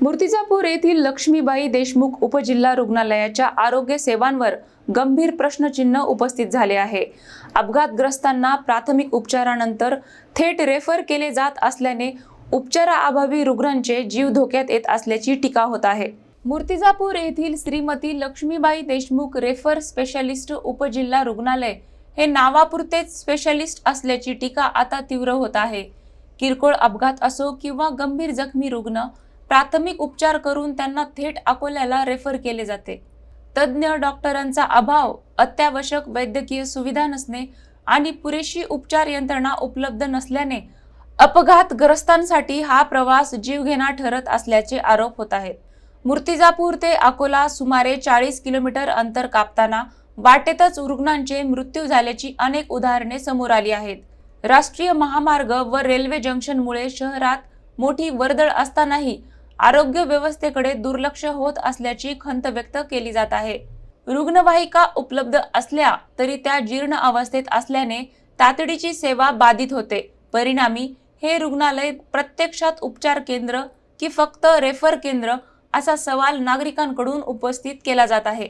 मूर्तिजापूर येथील लक्ष्मीबाई देशमुख उपजिल्हा रुग्णालयाच्या आरोग्य सेवांवर गंभीर प्रश्नचिन्ह उपस्थित झाले आहे. अपघातग्रस्तांना प्राथमिक उपचारानंतर थेट रेफर केले जात असल्याने उपचाराअभावी रुग्णांचे जीव धोक्यात येत असल्याची टीका होत आहे. मूर्तिजापूर येथील श्रीमती लक्ष्मीबाई देशमुख रेफर स्पेशालिस्ट उपजिल्हा रुग्णालय हे नावापुरतेच स्पेशालिस्ट असल्याची टीका आता तीव्र होत आहे. किरकोळ अपघात असो किंवा गंभीर जखमी रुग्ण प्राथमिक उपचार करून त्यांना थेट अकोल्याला रेफर केले जाते. तज्ज्ञ डॉक्टरांचा अभाव अत्यावश्यक वैद्यकीय सुविधा नसणे आणि पुरेशी उपचार यंत्रणा उपलब्ध नसल्याने अपघातग्रस्तांसाठी हा प्रवास जीवघेणा ठरत असल्याचे आरोप होत आहेत. मूर्तिजापूर ते अकोला सुमारे चाळीस किलोमीटर अंतर कापताना वाटेतच रुग्णांचे मृत्यू झाल्याची अनेक उदाहरणे समोर आली आहेत. राष्ट्रीय महामार्ग व रेल्वे जंक्शनमुळे शहरात मोठी वर्दळ असतानाही आरोग्य व्यवस्थेकडे दुर्लक्ष होत असल्याची खंत व्यक्त केली जात आहे. रुग्णवाहिका उपलब्ध असल्या तरी त्या जीर्ण अवस्थेत असल्याने तातडीची सेवा बाधित होते. परिणामी हे रुग्णालय प्रत्यक्षात उपचार केंद्र की फक्त रेफर केंद्र असा सवाल नागरिकांकडून उपस्थित केला जात आहे.